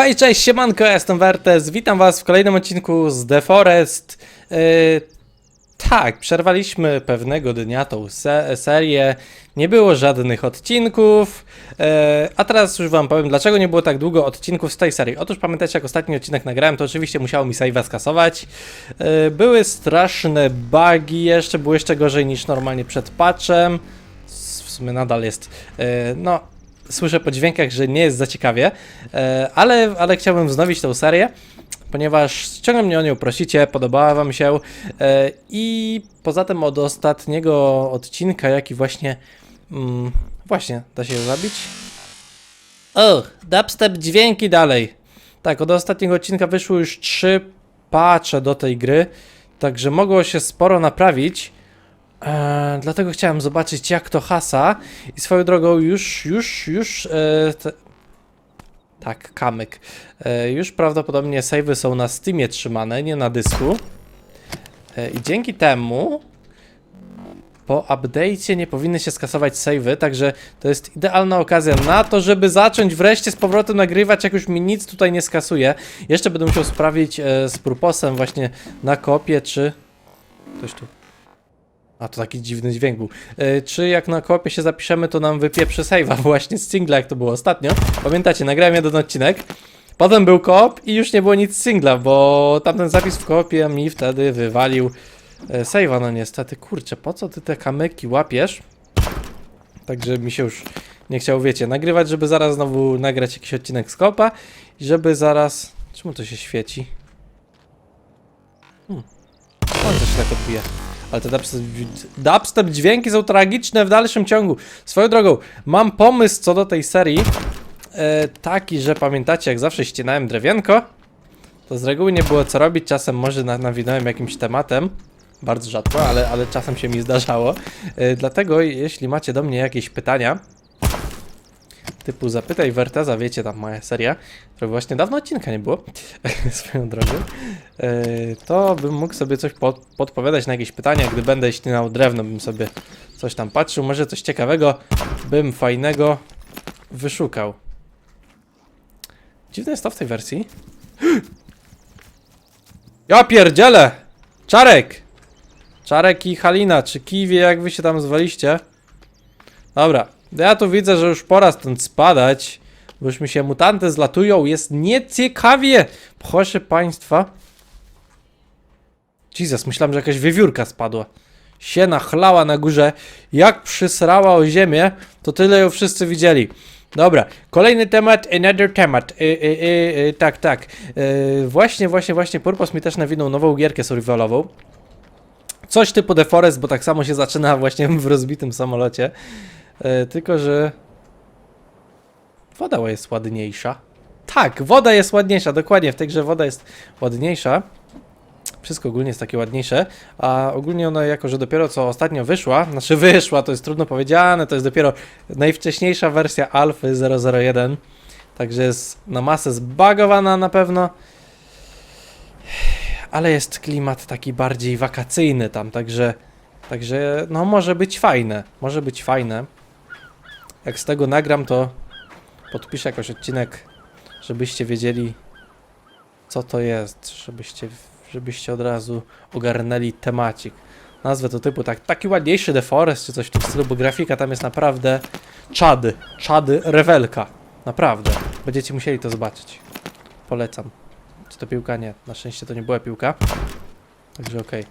Hej, cześć, siemanko, ja jestem Wertes, witam was w kolejnym odcinku z The Forest. Yy, tak, przerwaliśmy pewnego dnia tą se serię, nie było żadnych odcinków, yy, a teraz już wam powiem, dlaczego nie było tak długo odcinków z tej serii. Otóż pamiętacie, jak ostatni odcinek nagrałem, to oczywiście musiało mi save'a skasować. Yy, były straszne bugi, jeszcze było jeszcze gorzej niż normalnie przed patchem. W sumie nadal jest, yy, no słyszę po dźwiękach, że nie jest za ciekawie, e, ale, ale chciałbym wznowić tę serię, ponieważ ciągle mnie o nią prosicie, podobała wam się e, i poza tym od ostatniego odcinka, jaki właśnie, mm, właśnie, da się zabić? O, dubstep dźwięki dalej. Tak, od ostatniego odcinka wyszły już trzy patche do tej gry, także mogło się sporo naprawić. Eee, dlatego chciałem zobaczyć jak to hasa i swoją drogą już, już, już e, te... tak, kamyk. E, już prawdopodobnie savey są na Steamie trzymane, nie na dysku. E, I dzięki temu po update'cie nie powinny się skasować savey, także to jest idealna okazja na to, żeby zacząć wreszcie z powrotem nagrywać, jak już mi nic tutaj nie skasuje. Jeszcze będę musiał sprawdzić e, z Purposem właśnie na kopie, czy... Ktoś tu a to taki dziwny dźwięk był. E, czy jak na kopie się zapiszemy, to nam wypieprzy save'a właśnie z singla, jak to było ostatnio. Pamiętacie, nagrałem jeden odcinek. Potem był koop i już nie było nic z singla, bo tamten zapis w koopie mi wtedy wywalił e, save'a. No niestety, kurczę, po co ty te kamyki łapiesz? Także mi się już nie chciało, wiecie, nagrywać, żeby zaraz znowu nagrać jakiś odcinek z koopa i żeby zaraz... Czemu to się świeci? Hmm. On też tak odbija. Ale te dubstep, dubstep dźwięki są tragiczne w dalszym ciągu. Swoją drogą, mam pomysł co do tej serii. E, taki, że pamiętacie, jak zawsze ścinałem drewienko, to z reguły nie było co robić. Czasem może na, nawinąłem jakimś tematem. Bardzo rzadko, ale, ale czasem się mi zdarzało. E, dlatego, jeśli macie do mnie jakieś pytania, typu zapytaj Werteza, wiecie, tam moja seria, która właśnie dawno odcinka nie było, swoją drogą, e, to bym mógł sobie coś pod, podpowiadać na jakieś pytania, gdy będę ścinał drewno, bym sobie coś tam patrzył, może coś ciekawego bym fajnego wyszukał. Dziwne jest to w tej wersji. Ja pierdzielę! Czarek! Czarek i Halina, czy Kiwie, jak wy się tam zwaliście? Dobra, ja tu widzę, że już pora stąd spadać, bo już mi się mutanty zlatują, jest nieciekawie, proszę państwa. Jesus, myślałem, że jakaś wiewiórka spadła. Się nachlała na górze, jak przysrała o ziemię, to tyle ją wszyscy widzieli. Dobra, kolejny temat, another temat. Y, y, y, y, tak, tak. Y, właśnie, właśnie, właśnie Purpos mi też nawinął nową gierkę survivalową. Coś typu The Forest, bo tak samo się zaczyna właśnie w rozbitym samolocie. E, tylko, że woda jest ładniejsza. Tak, woda jest ładniejsza, dokładnie, w tej grze woda jest ładniejsza. Wszystko ogólnie jest takie ładniejsze, a ogólnie ona jako, że dopiero co ostatnio wyszła, znaczy wyszła, to jest trudno powiedziane, to jest dopiero najwcześniejsza wersja Alfy 001, także jest na masę zbagowana na pewno, ale jest klimat taki bardziej wakacyjny tam, także, także no może być fajne, może być fajne. Jak z tego nagram, to podpiszę jakoś odcinek, żebyście wiedzieli, co to jest, żebyście, żebyście od razu ogarnęli temacik. Nazwę to typu tak, taki ładniejszy The Forest, czy coś w tym stylu, bo grafika tam jest naprawdę czady, czady rewelka. Naprawdę. Będziecie musieli to zobaczyć. Polecam. Czy to piłka? Nie. Na szczęście to nie była piłka. Także okej.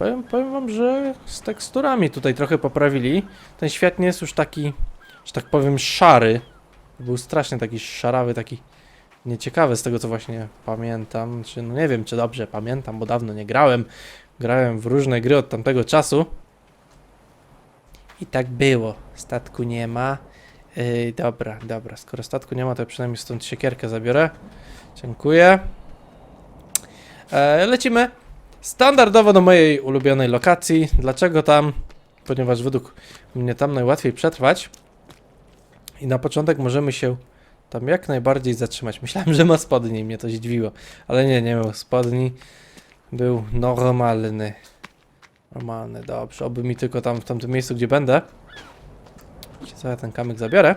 Powiem, powiem wam, że z teksturami tutaj trochę poprawili. Ten świat nie jest już taki, że tak powiem, szary. Był strasznie taki szarawy, taki nieciekawy z tego co właśnie pamiętam. Czy no nie wiem, czy dobrze pamiętam, bo dawno nie grałem. Grałem w różne gry od tamtego czasu. I tak było. Statku nie ma. Yy, dobra, dobra. Skoro statku nie ma, to ja przynajmniej stąd siekierkę zabiorę. Dziękuję. E, lecimy. Standardowo do mojej ulubionej lokacji. Dlaczego tam? Ponieważ według mnie tam najłatwiej przetrwać. I na początek możemy się tam jak najbardziej zatrzymać. Myślałem, że ma spodnie i mnie to zdziwiło. Ale nie, nie miał spodni. Był normalny. Normalny, dobrze. Oby mi tylko tam w tamtym miejscu, gdzie będę. Co ja ten kamyk zabiorę?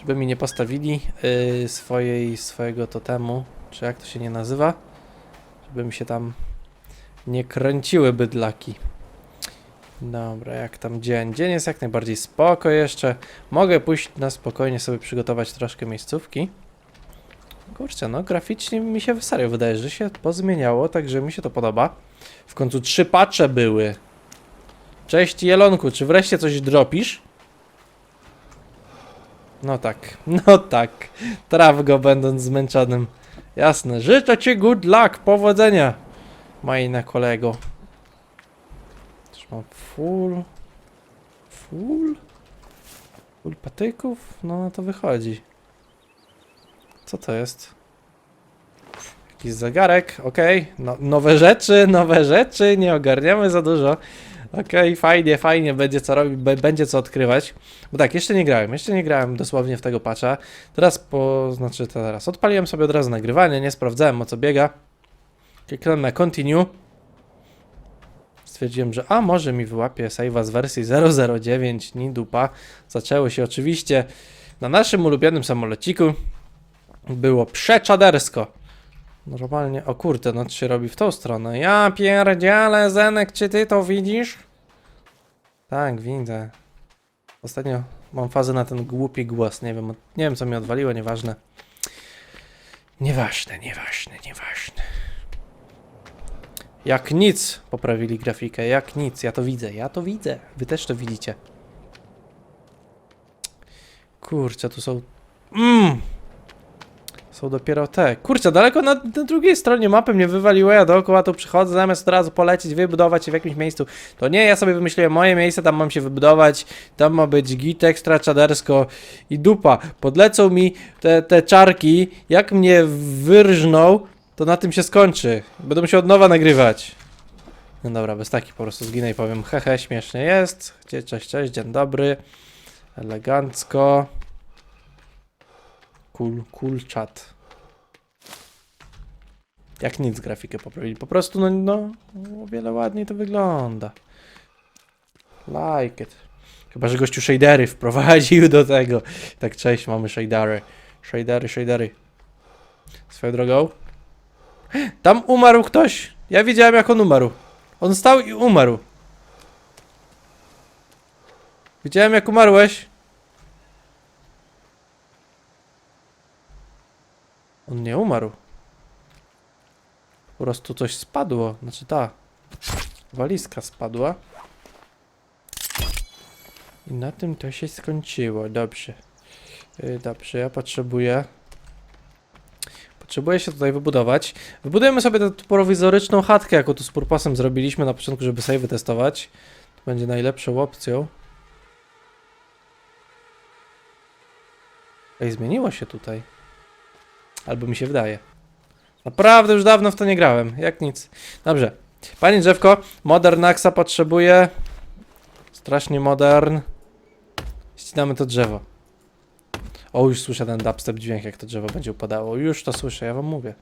żeby mi nie postawili yy, swojej, swojego totemu, czy jak to się nie nazywa, żeby mi się tam nie kręciły bydlaki. Dobra, jak tam dzień? Dzień jest jak najbardziej spoko jeszcze. Mogę pójść na spokojnie sobie przygotować troszkę miejscówki. Kurczę, no graficznie mi się serio wydaje, że się pozmieniało, także mi się to podoba. W końcu trzy patche były. Cześć Jelonku, czy wreszcie coś dropisz? No tak, no tak. Traf go będąc zmęczonym. Jasne, życzę ci good luck, powodzenia. Majna kolego. Też mam full... Full? Full patyków? No, no to wychodzi. Co to jest? Jakiś zegarek, okej. No, nowe rzeczy, nowe rzeczy, nie ogarniamy za dużo. Okej, fajnie, fajnie, będzie co robić, będzie co odkrywać. Bo tak, jeszcze nie grałem, jeszcze nie grałem dosłownie w tego patcha. Teraz po, znaczy teraz odpaliłem sobie od razu nagrywanie, nie sprawdzałem o co biega. Kliknąłem na continue. Stwierdziłem, że a może mi wyłapie save'a z wersji 009, ni dupa. Zaczęło się oczywiście na naszym ulubionym samolociku. Było przeczadersko. Normalnie, o kurde, no to się robi w tą stronę. Ja pierdzielę, Zenek, czy ty to widzisz? Tak, widzę. Ostatnio mam fazę na ten głupi głos, nie wiem, nie wiem co mi odwaliło, nieważne. Nieważne, nieważne, nieważne. Jak nic poprawili grafikę, jak nic, ja to widzę, ja to widzę. Wy też to widzicie. Kurczę, tu są... Mmm! Są dopiero te. Kurczę, daleko na, na drugiej stronie mapy mnie wywaliło, ja dookoła tu przychodzę, zamiast od razu polecieć, wybudować się w jakimś miejscu. To nie, ja sobie wymyśliłem moje miejsce, tam mam się wybudować, tam ma być git ekstra czadersko i dupa. Podlecą mi te, te czarki, jak mnie wyrżną, to na tym się skończy. Będę musiał od nowa nagrywać. No dobra, bez taki po prostu zginę i powiem hehe, śmiesznie jest. Cześć, cześć, dzień dobry. Elegancko. Cool, cool chat. Jak nic grafikę poprawili. Po prostu, no, no, o wiele ładniej to wygląda. Like it. Chyba, że gościu shadery wprowadził do tego. Tak, cześć, mamy shadery. Shadery, shadery. Swoją drogą. Tam umarł ktoś. Ja widziałem, jak on umarł. On stał i umarł. Widziałem, jak umarłeś. On nie umarł. Po prostu coś spadło. Znaczy ta walizka spadła. I na tym to się skończyło. Dobrze. Yy, dobrze, ja potrzebuję. Potrzebuję się tutaj wybudować. Wybudujemy sobie tę prowizoryczną chatkę, jaką tu z Purposem zrobiliśmy na początku, żeby sobie testować. To będzie najlepszą opcją. Ej, zmieniło się tutaj. Albo mi się wydaje. Naprawdę już dawno w to nie grałem. Jak nic. Dobrze. Panie drzewko, Modern Axa potrzebuje. Strasznie modern. Ścinamy to drzewo. O, już słyszę ten dubstep dźwięk, jak to drzewo będzie upadało. Już to słyszę, ja wam mówię.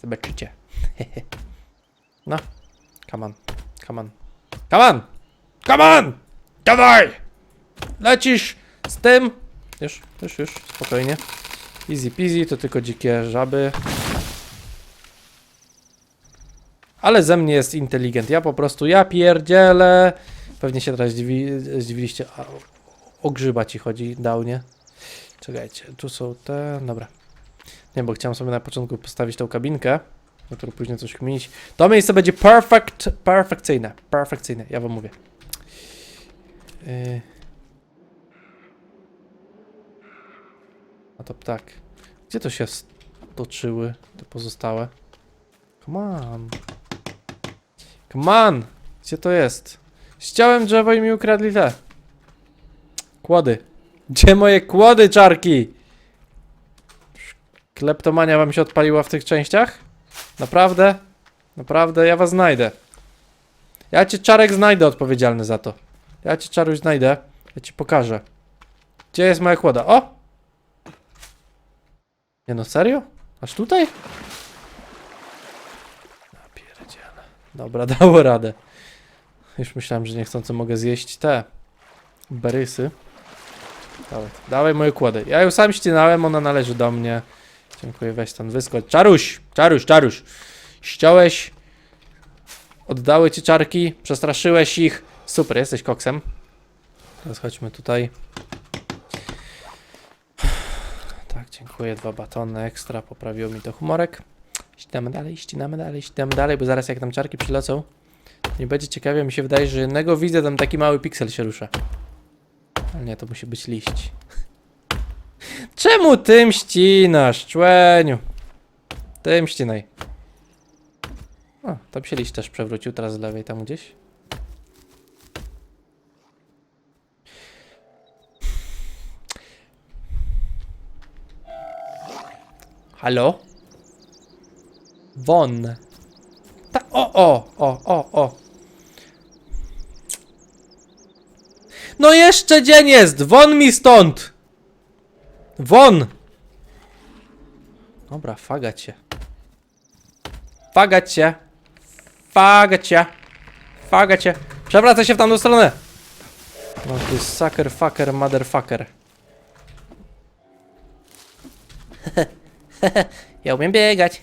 Zobaczycie. no. Come on. Come on. Come on! Come on! Dawaj! Lecisz z tym. Już, już, już. Spokojnie. Easy peasy, to tylko dzikie żaby. Ale ze mnie jest inteligent. Ja po prostu, ja pierdzielę. Pewnie się teraz zdziwi, zdziwiliście. A, o grzyba ci chodzi, dał, nie? Czekajcie, tu są te... Dobra. Nie, bo chciałem sobie na początku postawić tą kabinkę, na którą później coś kminić. To miejsce będzie perfect, perfekcyjne. Perfekcyjne, ja wam mówię. Yy. A to ptak. Gdzie to się stoczyły, te pozostałe? Come on. Come on! Gdzie to jest? Ściąłem drzewo i mi ukradli te. Kłody. Gdzie moje kłody, czarki? Kleptomania wam się odpaliła w tych częściach? Naprawdę? Naprawdę? Ja was znajdę. Ja cię, Czarek, znajdę odpowiedzialny za to. Ja cię, Czaruś, znajdę. Ja ci pokażę. Gdzie jest moja kłoda? O! Nie no, serio? Aż tutaj? Ja pierdziele. Dobra, dało radę. Już myślałem, że niechcący mogę zjeść te berysy. Dawaj, dawaj moje kłody. Ja ją sam ścinałem, ona należy do mnie. Dziękuję, weź tam wyskocz. Czaruś, czaruś, czaruś. Ściąłeś. Oddały ci czarki, przestraszyłeś ich. Super, jesteś koksem. Teraz chodźmy tutaj. Tak, dziękuję. Dwa batony ekstra, poprawiło mi to humorek. Ścinamy dalej, ścinamy dalej, ścinamy dalej, bo zaraz jak tam czarki przylecą, nie będzie ciekawie. Mi się wydaje, że jednego widzę, tam taki mały piksel się rusza. Ale nie, to musi być liść. Czemu tym ścinasz, człeniu? Tym ścinaj. O, tam się liść też przewrócił, teraz z lewej tam gdzieś. Halo? Won. Ta, o, o, o, o, o. No jeszcze dzień jest! Won mi stąd! Won! Dobra, fagać się. Fagać się. Fagać się. Fagać się. Przewracaj się w tamtą stronę. No ty sucker, fucker, motherfucker. ja umiem biegać.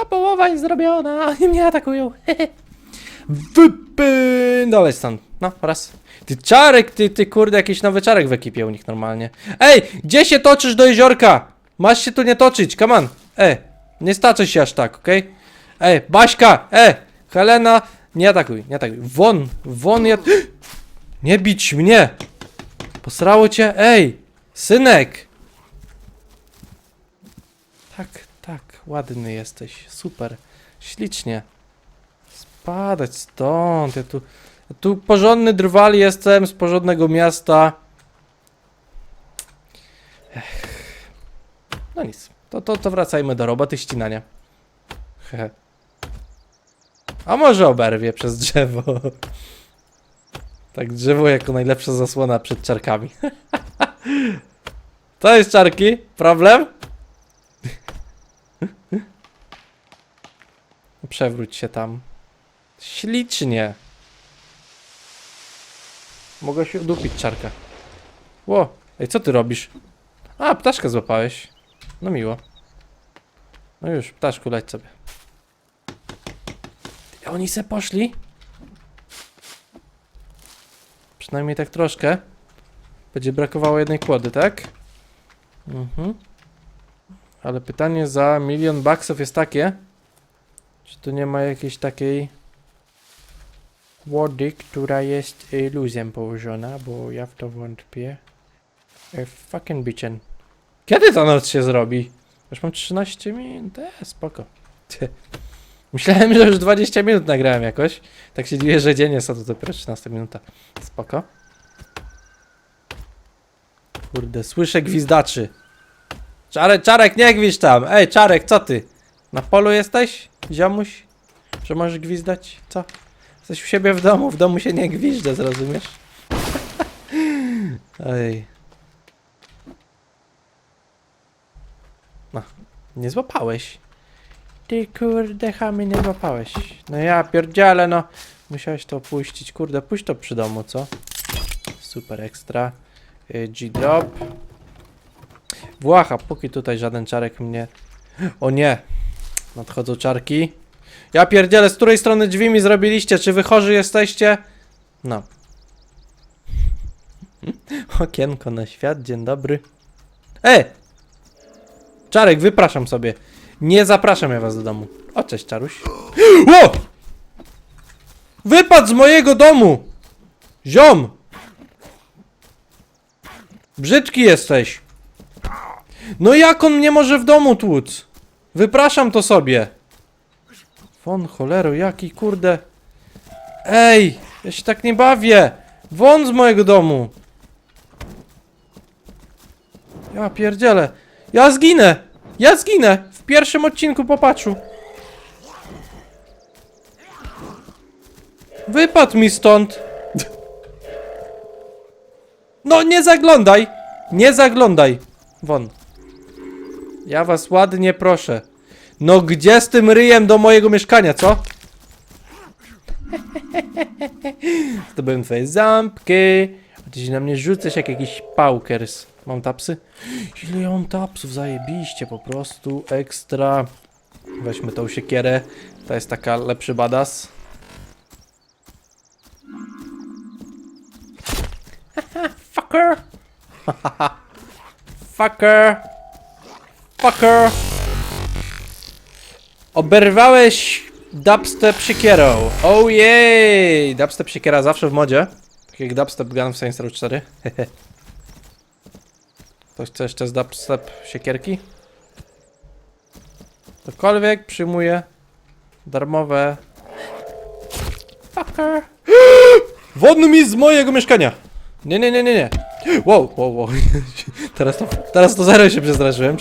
A połowa jest zrobiona i mnie atakują. Wypędalej stąd. No, raz. Ty czarek, ty, ty kurde, jakiś nowy czarek w ekipie u nich normalnie. Ej, gdzie się toczysz do jeziorka? Masz się tu nie toczyć, come on. E, nie staczaj się aż tak, okej? Ej, Baśka, e, Helena, nie atakuj, nie atakuj. Won, won, ja... Nie bić mnie. Posrało cię, ej, synek. Tak, tak, ładny jesteś, super, ślicznie. Spadać stąd, ja tu... ja Tu porządny drwal jestem z porządnego miasta. Ech. No nic, to, to, to wracajmy do roboty ścinania. Hehe. A może oberwie przez drzewo. Tak, drzewo jako najlepsza zasłona przed czarkami. To jest czarki? Problem? Przewróć się tam. Ślicznie. Mogę się udupić czarka. Ło, ej, co ty robisz? A, ptaszkę złapałeś. No miło. No już, ptaszku, leć sobie. A oni se poszli? Przynajmniej tak troszkę. Będzie brakowało jednej kłody, tak? Mhm. Ale pytanie za milion baksów jest takie, czy tu nie ma jakiejś takiej łody, która jest y, luzem położona, bo ja w to wątpię. E, fucking bitchen. Kiedy ta noc się zrobi? Już mam 13 minut, e, spoko. Myślałem, że już 20 minut nagrałem jakoś. Tak się dziwię, że dzień jest, a to dopiero 13 minuta. Spoko. Kurde, słyszę gwizdaczy. Czarek, Czarek, nie gwizd tam! Ej, Czarek, co ty? Na polu jesteś? Ziomuś? Że możesz gwizdać? Co? Jesteś u siebie w domu, w domu się nie gwizdże, zrozumiesz? Ej. No, nie złapałeś. Ty kurde, chamy nie złapałeś. No ja pierdziele, no. Musiałeś to opuścić, kurde, puść to przy domu, co? Super ekstra. Y, G-drop. Włacha, póki tutaj żaden czarek mnie... O nie! Nadchodzą czarki. Ja pierdzielę, z której strony drzwi mi zrobiliście? Czy wy chorzy jesteście? No. Okienko na świat, dzień dobry. E! Czarek, wypraszam sobie. Nie zapraszam ja was do domu. O, cześć, Czaruś. O! Wypadł z mojego domu! Ziom! Brzydki jesteś. No jak on mnie może w domu tłuc? Wypraszam to sobie. Won cholero, jaki kurde. Ej, ja się tak nie bawię. Won z mojego domu. Ja pierdzielę. Ja zginę. Ja zginę. W pierwszym odcinku popaczu. Wypadł mi stąd. No nie zaglądaj. Nie zaglądaj. Won. Ja was ładnie proszę. No gdzie z tym ryjem do mojego mieszkania, co? Zdobyłem twoje ząbki. A ty się na mnie rzucasz jak jakiś paukers. Mam tapsy? Ile ja mam tapsów? Zajebiście po prostu. Ekstra. Weźmy tą siekierę. To jest taka lepszy badass. Fucker! Fucker! Fucker! Oberwałeś dubstep siekierą. Oh jej! Dubstep siekiera zawsze w modzie. Tak jak dubstep gun w Saints Row 4. Ktoś chce jeszcze z dubstep siekierki? Cokolwiek przyjmuje darmowe. Fucker. Wodny mi z mojego mieszkania! Nie, nie, nie, nie, nie. Wow, wow, wow. Teraz to, teraz to zero się przestraszyłem.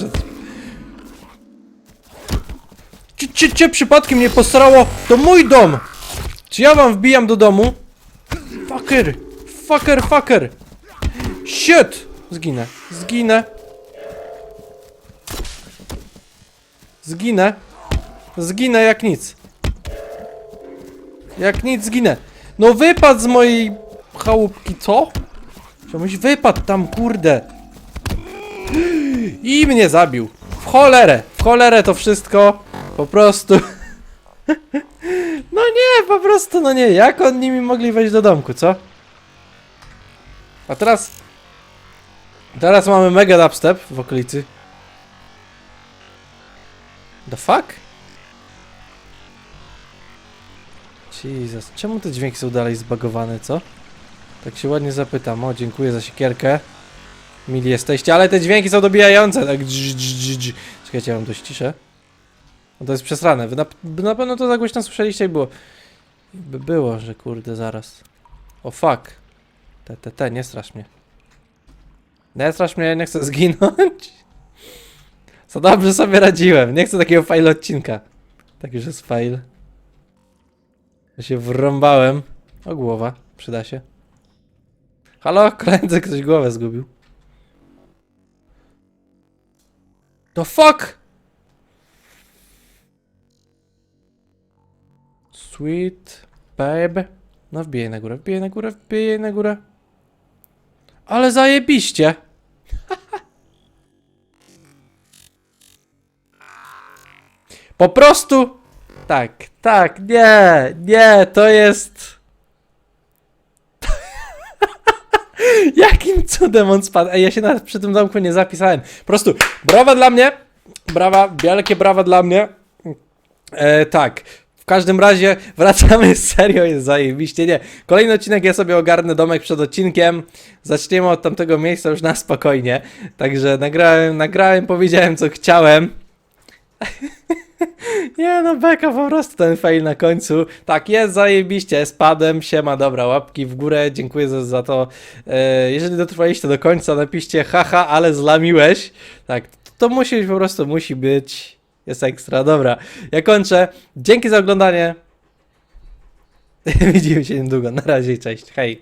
Cię, cię, przypadkiem nie postarało? To mój dom! Czy ja wam wbijam do domu? Fucker! Fucker, fucker! Shit! Zginę, zginę. Zginę. Zginę jak nic. Jak nic zginę. No wypadł z mojej chałupki, co? Czemuś wypadł tam, kurde. I mnie zabił. W cholerę, w cholerę to wszystko. Po prostu. No nie, po prostu, no nie. Jak oni nimi mogli wejść do domku, co? A teraz... Teraz mamy mega dubstep w okolicy. The fuck? Jesus, czemu te dźwięki są dalej zbagowane, co? Tak się ładnie zapytam. O, dziękuję za siekierkę. Mili jesteście, ale te dźwięki są dobijające. Tak dż, dż, dż, dż. Czekajcie, ja mam dość ciszę. No to jest przesrane. Wy na, na pewno to za głośno słyszeliście i było. By było, że kurde, zaraz. O fuck. Te, te, te, nie strasz mnie. Nie strasz mnie, nie chcę zginąć. Co dobrze sobie radziłem. Nie chcę takiego fail odcinka. Tak już jest fail. Ja się wrąbałem. O głowa, przyda się. Halo, koledzy, ktoś głowę zgubił. The fuck? Sweet babe. No wbijaj na górę, wbijaj na górę, wbijaj na górę. Ale zajebiście. Po prostu. Tak, tak, nie, nie, to jest. Jakim cudem on spadł? Ej, ja się nawet przy tym domku nie zapisałem. Po prostu brawa dla mnie. Brawa, wielkie brawa dla mnie. E, tak. Każdym razie wracamy serio, jest zajebiście. Nie, kolejny odcinek ja sobie ogarnę domek przed odcinkiem. Zaczniemy od tamtego miejsca już na spokojnie. Także nagrałem, nagrałem, powiedziałem co chciałem. Nie no, beka po prostu ten fail na końcu. Tak, jest zajebiście, spadłem, siema, dobra, łapki w górę, dziękuję za, za to. E, jeżeli dotrwaliście do końca, napiszcie haha, ale zlamiłeś. Tak, to, to musi być po prostu, musi być. Jest ekstra, dobra. Ja kończę. Dzięki za oglądanie. Widzimy się niedługo. Na razie, cześć, hej.